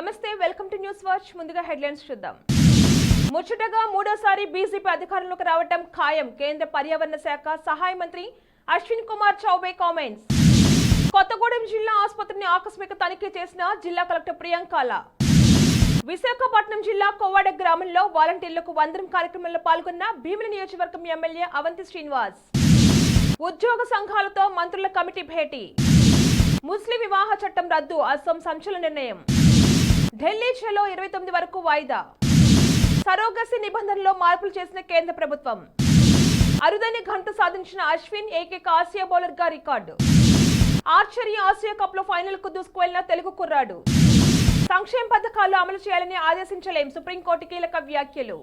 నమస్తే welcome to news watch. ముందుగా headlines చూద్దాం. ముచ్చటగా మూడోసారి బీజేపీ అధికారంలోకి రావటం ఖాయం. కేంద్ర పర్యావరణ శాఖ సహాయ మంత్రి అశ్విన్ కుమార్ చౌబే కామెంట్స్. కొత్తగూడెం జిల్లా ఆసుపత్రిని ఆకస్మిక తనిఖీ చేసిన జిల్లా కలెక్టర్ ప్రియాంకాల. విశాఖపట్నం జిల్లా కోవాడ గ్రామంలో వాలంటీర్లకు వందనం కార్యక్రమంలో పాల్గొన్న భీమిలి నియోజకవర్గం ఎమ్మెల్యే అవంతి శ్రీనివాస్. ఉద్యోగ సంఘాలతో మంత్రుల కమిటీ భేటీ. ముస్లిం వివాహ చట్టం రద్దు అసోం సంచలన నిర్ణయం. ఢిల్లీ చలో ఇరవై తొమ్మిది వరకు వాయిదా. సరోగసి నిబంధనలో మార్పులు చేసిన కేంద్ర ప్రభుత్వం. అరుదైన ఘనత సాధించిన అశ్విన్ ఏకైక ఆసియా బౌలర్గా రికార్డు. ఆర్చరీ ఆసియా కప్లో ఫైనల్కు దూసుకువెళ్ళిన తెలుగు కుర్రాడు. సంక్షేమ పథకాలు అమలు చేయాలని ఆదేశించలేం సుప్రీంకోర్టు కీలక వ్యాఖ్యలు.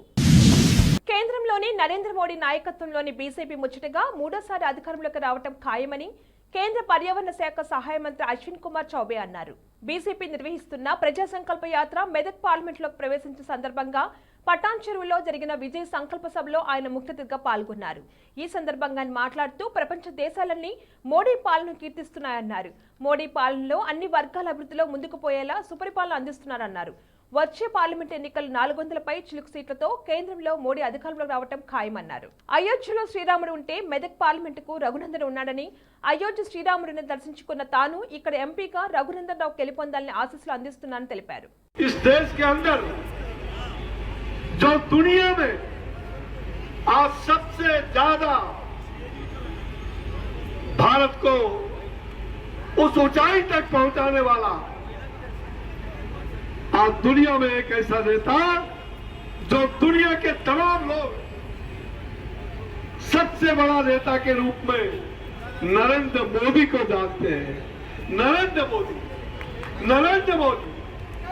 కేంద్రంలోని నరేంద్ర మోడీ నాయకత్వంలోని బీజేపీ ముచ్చటగా మూడోసారి అధికారంలోకి రావటం ఖాయమని కేంద్ర పర్యావరణ శాఖ సహాయ మంత్రి అశ్విన్ కుమార్ చౌబే అన్నారు. బీజేపీ నిర్వహిస్తున్న ప్రజా సంకల్ప యాత్ర మెదక్ పార్లమెంట్లోకి ప్రవేశించిన సందర్భంగా పటాన్ చెరువులో జరిగిన విజయ సంకల్ప సభలో ఆయన ముఖ్యతిథిగా పాల్గొన్నారు. ఈ సందర్భంగా ఆయన మాట్లాడుతూ ప్రపంచ దేశాలన్నీ మోడీ పాలన కీర్తిస్తున్నాయన్నారు. మోడీ పాలనలో అన్ని వర్గాల అభివృద్ధిలో ముందుకు పోయేలా సుపరిపాలన అందిస్తున్నారన్నారు. వచ్చే పార్లమెంట్ ఎన్నికలు నాలుగు వందలపై చిలుకు సీట్లతో కేంద్రంలో మోడీ అధికారంలోకి రావడం ఖాయమన్నారు అయోధ్యలో శ్రీరాముడు ఉంటే మెదక్ పార్లమెంటుకు రఘునందన్ ఉన్నాడని అయోధ్య శ్రీరాముడిని దర్శించుకున్న తాను ఇక్కడ ఎంపీగా రఘునందన్ రావు గెలుపొందాలని ఆశీస్సులు అందిస్తున్నానని తెలిపారు इस देश के अंदर जो दुनिया में आज सबसे ज्यादा भारत को उस ऊंचाई तक पहुंचाने वाला आज दुनिया में एक ऐसा नेता जो दुनिया के तमाम लोग सबसे बड़ा नेता के रूप में नरेंद्र मोदी को जानते हैं नरेंद्र मोदी नरेंद्र मोदी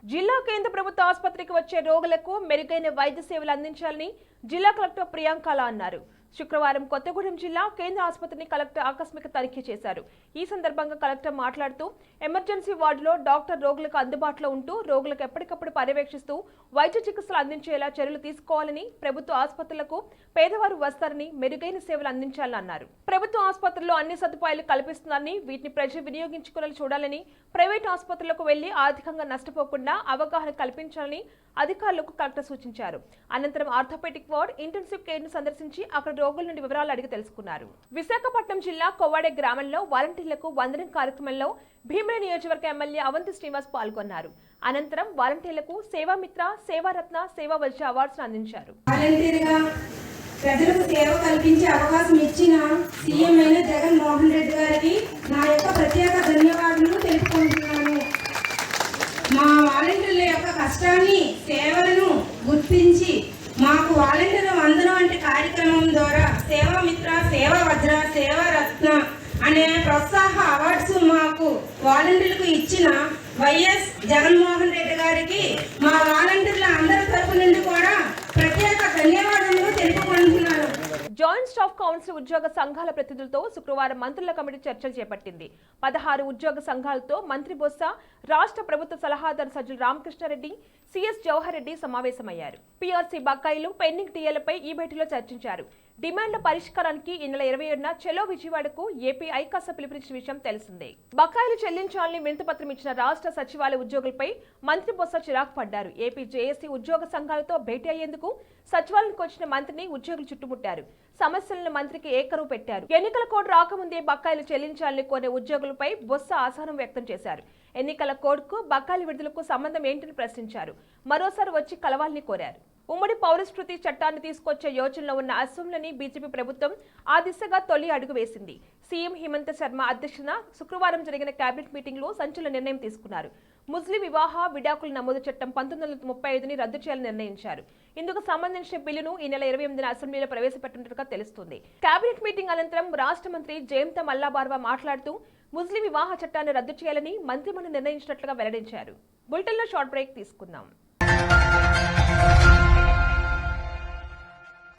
జిల్లా కేంద్ర ప్రభుత్వ ఆసుపత్రికి వచ్చే రోగులకు మెరుగైన వైద్య సేవలు అందించాలని జిల్లా కలెక్టర్ ప్రియాంకాల అన్నారు శుక్రవారం కొత్తగూడెం జిల్లా కేంద్ర ఆసుపత్రిని కలెక్టర్ ఆకస్మిక తనిఖీ చేశారు. ఈ సందర్భంగా కలెక్టర్ మాట్లాడుతూ ఎమర్జెన్సీ వార్డులో డాక్టర్ రోగులకు అందుబాటులో ఉంటూ రోగులకు ఎప్పటికప్పుడు పర్యవేక్షిస్తూ వైద్య చికిత్సలు అందించేలా చర్యలు తీసుకోవాలని ప్రభుత్వ ఆసుపత్రులకు పేదవారు వస్తారని మెరుగైన సేవలు అందించాలని అన్నారు. ప్రభుత్వ ఆసుపత్రుల్లో అన్ని సదుపాయాలు కల్పిస్తున్నారని వీటిని ప్రజలు వినియోగించుకునేలా చూడాలని ప్రైవేట్ ఆసుపత్రులకు వెళ్ళి ఆర్థికంగా నష్టపోకుండా అవగాహన కల్పించాలని అధికారులకు కలెక్టర్ సూచించారు. అనంతరం ఆర్థోపెటిక్ వార్డ్ ఇంటెన్సివ్ కేర్ను సందర్శించి అక్కడ రోగుల నుండి వివరాలు అడిగి తెలుసుకున్నారు. విశాఖపట్నం జిల్లా కొవ్వాడే గ్రామంలో వాలంటీర్లకు వందనం కార్యక్రమంలో భీమిలి నియోజకవర్గ ఎమ్మెల్యే అవంతి శ్రీనివాస్ పాల్గొన్నారు. అనంతరం వాలంటీర్లకు సేవామిత్ర సేవారత్న సేవా వజ్ర అవార్డ్స్ అందించారు. ప్రజలకు సేవ కల్పించే అవకాశం ఇచ్చిన సీఎం అయిన జగన్ మోహన్ రెడ్డి గారికి నా యొక్క ప్రత్యేక ధన్యవాదాలు తెలుపుకుంటున్నాను మా వాలంటీర్ల యొక్క కష్టాన్ని సేవలను గుర్తించి మాకు వాలంటీర్ వందనం అంటే కార్యక్రమం ద్వారా సేవా మిత్ర సేవా వజ్ర సేవా రత్న అనే ప్రోత్సాహ అవార్డ్స్ మాకు వాలంటీర్లకు ఇచ్చిన వైఎస్ జగన్మోహన్ రెడ్డి గారికి మా వాలంటీర్ల అందరి తరపు నుండి కూడా ప్రత్యేక ధన్యవాదాలు తెలుపుకుంటున్నాను. జాయింట్ స్టాఫ్ కౌన్సిల్ ఉద్యోగ సంఘాల ప్రతినిధులతో శుక్రవారం మంత్రుల కమిటీ చర్చలు చేపట్టింది. పదహారు ఉద్యోగ సంఘాలతో మంత్రి బొత్స రాష్ట్ర ప్రభుత్వ సలహాదారు సజ్జల రామకృష్ణారెడ్డి సిఎస్ జవహర్ రెడ్డి సమావేశమయ్యారు. పీఆర్సీ బకాయిలు పెండింగ్ టీఏలపై ఈ భేటీలో చర్చించారు. డిమాండ్ల పరిష్కారానికి ఈ నెల ఇరవై ఏడున చెలో విజయవాడకు ఏపీ ఐకాస పిలుపునిచ్చిన విషయం తెలిసిందే. బకాయిలు చెల్లించాలని వినతిపత్రం ఇచ్చిన రాష్ట్ర సచివాలయ ఉద్యోగులపై మంత్రి బొత్స చిరాకు పడ్డారు. ఏపీ జేఏసీ ఉద్యోగ సంఘాలతో భేటీ అయ్యేందుకు సచివాలయానికి వచ్చిన మంత్రిని ఉద్యోగులు చుట్టుముట్టారు. సమస్యలను మంత్రికి ఏకరువు పెట్టారు. ఎన్నికల కోడ్ రాకముందే బకాయిలు చెల్లించాలని కోరే ఉద్యోగులపై బొత్స అసహనం వ్యక్తం చేశారు. ఎన్నికల కోడ్కు బకాయిల విడుదలకు సంబంధం ఏంటని ప్రశ్నించారు. మరోసారి వచ్చి కలవాలని కోరారు. ఉమ్మడి పౌరస్మృతి చట్టాన్ని తీసుకొచ్చే యోచనలో ఉన్న అసోంలోని బీజేపీ ప్రభుత్వం ఆ దిశగా తొలి అడుగు వేసింది. సీఎం హిమంత శర్మ అధ్యక్షతన శుక్రవారం జరిగిన కేబినెట్ మీటింగ్లో సంచలన నిర్ణయం తీసుకున్నారు. ముస్లిం వివాహ విడాకుల నమోదు చట్టం పంతొమ్మిది వందల ముప్పై ఐదుని రద్దు చేయాలని నిర్ణయించారు. ఇందుకు సంబంధించిన బిల్లును ఈ నెల ఇరవై ఎనిమిదిన అసెంబ్లీలో ప్రవేశపెట్టినట్టుగా తెలుస్తుంది. కేబినెట్ మీటింగ్ అనంతరం రాష్ట్ర మంత్రి జయంత మల్లాబార్వా మాట్లాడుతూ ముస్లిం వివాహ చట్టాన్ని రద్దు చేయాలని మంత్రిమండలి నిర్ణయించినట్లుగా వెల్లడించారు. బులెటిన్లో షార్ట్ బ్రేక్ తీసుకుందాం.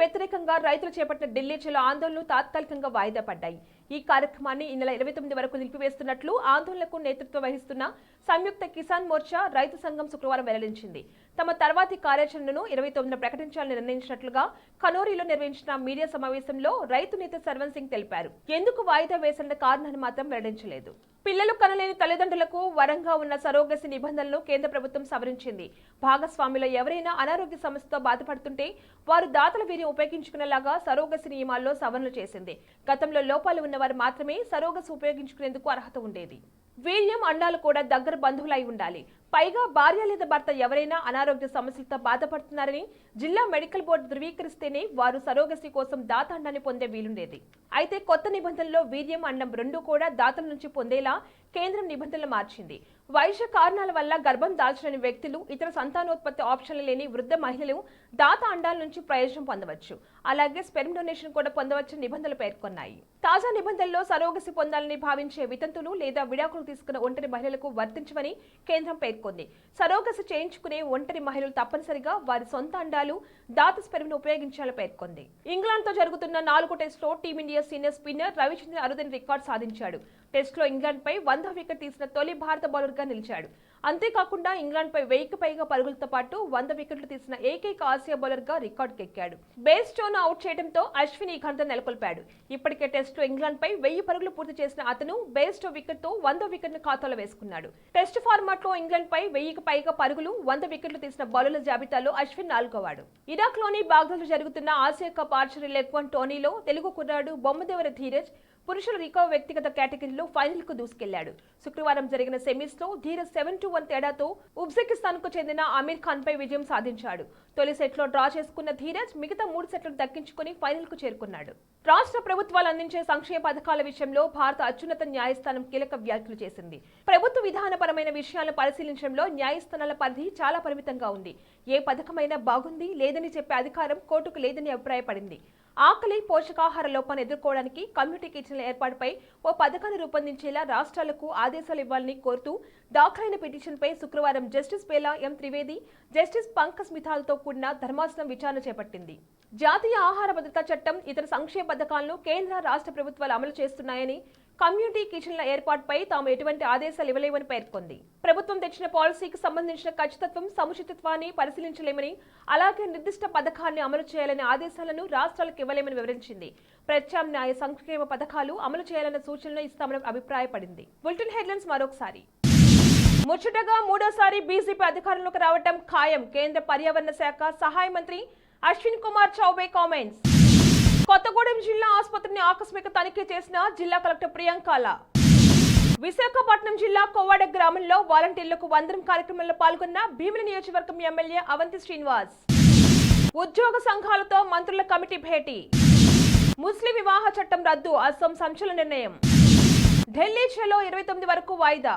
వ్యతిరేకంగా రైతులు చేపట్టిన ఢిల్లీ చలో ఆందోళనలు తాత్కాలికంగా వాయిదా పడ్డాయి. ఈ కార్యక్రమాన్ని ఈ నెల ఇరవై తొమ్మిది వరకు నిలిపివేస్తున్నట్లు ఆందోళనకు నేతృత్వం వహిస్తున్న సంయుక్త కిసాన్ మోర్చా రైతు సంఘం శుక్రవారం వెల్లడించింది. తమ తర్వాతి కార్యాచరణను ఇరవై తొమ్మిదిన ప్రకటించాలని నిర్ణయించినట్లుగా కనోరిలో నిర్వహించిన మీడియా సమావేశంలో రైతు నేత సర్వన్ సింగ్ తెలిపారు. ఎందుకు వాయిదా వేసిన కారణాన్ని మాత్రం వెల్లడించలేదు. పిల్లలు కనలేని తల్లిదండ్రులకు వరంగా ఉన్న సరోగసి నిబంధనలను కేంద్ర ప్రభుత్వం సవరించింది. భాగస్వామిలో ఎవరైనా అనారోగ్య సమస్యతో బాధపడుతుంటే వారు దాతల వీరిని ఉపయోగించుకునేలాగా సరోగసి నియమాల్లో సవరణలు చేసింది. గతంలో లోపాలు ఉన్న ఉన్నవారు మాత్రమే సరోగసి ఉపయోగించుకునేందుకు అర్హత ఉండేది. వీర్యం అండాలు కూడా దగ్గర బంధువులై ఉండాలి. పైగా భార్య లేదా భర్త ఎవరైనా అనారోగ్య సమస్యలతో బాధపడుతున్నారని జిల్లా మెడికల్ బోర్డు ధృవీకరిస్తేనే వారు సరోగసి కోసం దాత అండాన్ని పొందే వీలుండేది. అయితే కొత్త నిబంధనలో వీర్యం అండం రెండు కూడా దాతల నుంచి పొందేలా కేంద్రం నిబంధనలు మార్చింది. వైద్య కారణాల వల్ల గర్భం దాల్చలేని వ్యక్తులు ఇతర సంతానోత్పత్తి ఆప్షన్లు లేని వృద్ధ మహిళలు దాత అండాల నుంచి ప్రయోజనం పొందవచ్చు. అలాగే స్పెర్మ్ డొనేషన్ కూడా పొందవచ్చని నిబంధనలు పేర్కొన్నాయి. తాజా నిబంధనల్లో సరోగసి పొందాలని భావించే వితంతులు లేదా విడాకులు తీసుకున్న ఒంటరి మహిళలకు వర్తించమని కేంద్రం పేర్కొంది. సరోగసి చేయించుకునే ఒంటరి మహిళలు తప్పనిసరిగా వారి సొంత అండాలు దాత స్పెర్మ్ను ఉపయోగించాలని పేర్కొంది. ఇంగ్లాండ్తో జరుగుతున్న నాలుగో టెస్టులో టీమిండియా సీనియర్ స్పిన్నర్ రవిచంద్రన్ అరుదైన రికార్డు సాధించాడు. టెస్ట్లో ఇంగ్లాండ్పై వంద వికెట్ తీసిన తొలి భారత బౌలర్గా నిలిచాడు. అంతేకాకుండా ఇంగ్లాండ్పై వెయ్యికి పైగా పరుగులతో పాటు వంద వికెట్లు తీసిన ఏకైక ఆసియా బౌలర్గా రికార్డుకెక్కాడు బేస్ స్టోన్ అవుట్ చేయడంతో అశ్విన్ ఈ ఘనత నెలకొల్పాడు. ఇప్పటికే టెస్టులో ఇంగ్లాండ్పై వెయ్యి పరుగులు పూర్తి చేసిన అతను బేస్ స్టో వికెట్తో వంద వికెట్ను ఖాతాలో వేసుకున్నాడు. టెస్ట్ ఫార్మాట్లో ఇంగ్లాండ్పై వెయ్యికి పైగా పరుగులు వంద వికెట్లు తీసిన బౌలర్ల జాబితాలో అశ్విన్ నాలుగోవాడు. ఇరాక్లోని బాగ్దాద్లో జరుగుతున్న Asia cup archery leg one టోర్నీలో తెలుగు కుర్రాడు బొమ్మదేవర ధీరజ్ పురుషుల రికో వ్యక్తిగత కేటగిరీలో ఫైనల్కు దూసుకెళ్ళాడు. శుక్రవారం జరిగిన సెమీస్లో ధీరజ్ సెవెన్ టు వన్ తేడాతో ఉజ్బెకిస్తాన్కు చెందిన అమీర్ ఖాన్ పై విజయం సాధించాడు. తొలి సెట్లో డ్రా చేసుకున్న ధీరజ్ మిగతా మూడు సెట్లను దక్కించుకుని ఫైనల్కు చేరుకున్నాడు. రాష్ట్ర ప్రభుత్వాలు అందించే సంక్షేమ పథకాల విషయంలో భారత అత్యున్నత న్యాయస్థానం కీలక వ్యాఖ్యలు చేసింది. ప్రభుత్వ విధానపరమైన విషయాలను పరిశీలించడంలో న్యాయస్థానాల పరిధి చాలా పరిమితంగా ఉంది. ఏ పథకమైనా బాగుంది లేదని చెప్పే అధికారం కోర్టుకు లేదని అభిప్రాయపడింది. ఆకలి పోషకాహార లోపాన్ని ఎదుర్కోవడానికి కమ్యూనిటీ కిచెన్ల ఏర్పాటుపై ఓ పథకాన్ని రూపొందించేలా రాష్ట్రాలకు ఆదేశాలు ఇవ్వాలని కోరుతూ దాఖలైన పిటిషన్పై శుక్రవారం justice Bela M Trivedi justice Pankaj మిథాల్తో కూడిన ధర్మాసనం విచారణ చేపట్టింది. జాతీయ ఆహార భద్రతా చట్టం ఇతర సంక్షేమ పథకాలను కేంద్ర రాష్ట్ర ప్రభుత్వాలు అమలు చేస్తున్నాయని కమ్యూనిటీ కిచెన్ల ఏర్పాటుపై తాము ఎటువంటి ఆదేశాలు ఇవ్వలేమని పేర్కొంది. ప్రభుత్వం తెచ్చిన పాలసీకి సంబంధించిన ఖచ్చితత్వం సముచితత్వాన్ని పరిశీలించలేమని అలాగే నిర్దిష్ట పథకాన్ని అమలు చేయాలనే ఆదేశాలను రాష్ట్రాలకు ఇవ్వలేమని వివరించింది. ప్రత్యామ్నాయ సంక్షేమ పథకాలు అమలు చేయాలన్న సూచనలు ఇస్తామని అభిప్రాయపడింది. బులెటిన్ హెడ్లైన్స్ మరొకసారి. ముచ్చటగా మూడోసారి బీజేపీ అధికారంలోకి రావడం ఖాయం. కేంద్ర పర్యావరణ శాఖ సహాయ మంత్రి అశ్విన్ కుమార్ చౌబే కామెంట్స్. కొత్తగూడెం జిల్లా ఆసుపత్రిని ఆకస్మిక తనిఖీ చేసిన జిల్లా కలెక్టర్ ప్రియాంకాల. విశాఖపట్నం జిల్లా కొవ్వాడ గ్రామంలో వాలంటీర్లకు వందనం కార్యక్రమంలో పాల్గొన్న భీమిలి నియోజకవర్గం ఎమ్మెల్యే అవంతి శ్రీనివాస్. ఉద్యోగ సంఘాలతో మంత్రుల కమిటీ భేటీ. ముస్లిం వివాహ చట్టం రద్దు అస్సాం సంచలన నిర్ణయం. ఢిల్లీ చెలో ఇరవై తొమ్మిది వరకు వాయిదా.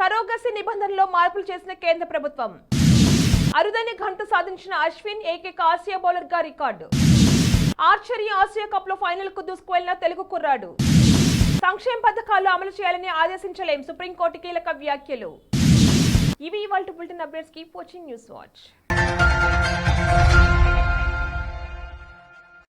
సరోగసి నిబంధనలో మార్పులు చేసిన కేంద్ర ప్రభుత్వం. అరుదైన ఘనత సాధించిన అశ్విన్ ఏకైక ఆసియా బౌలర్గా రికార్డు. ఆర్చరీ ఆసియా కప్లో ఫైనల్కు దూసుకువెళ్ళిన తెలుగు కుర్రాడు. సంక్షేమ పథకాలు అమలు చేయాలని ఆదేశించలేం సుప్రీంకోర్టు కీలక వ్యాఖ్యలు. ఇవి ఇవాళ bulletin updates keep watching news watch.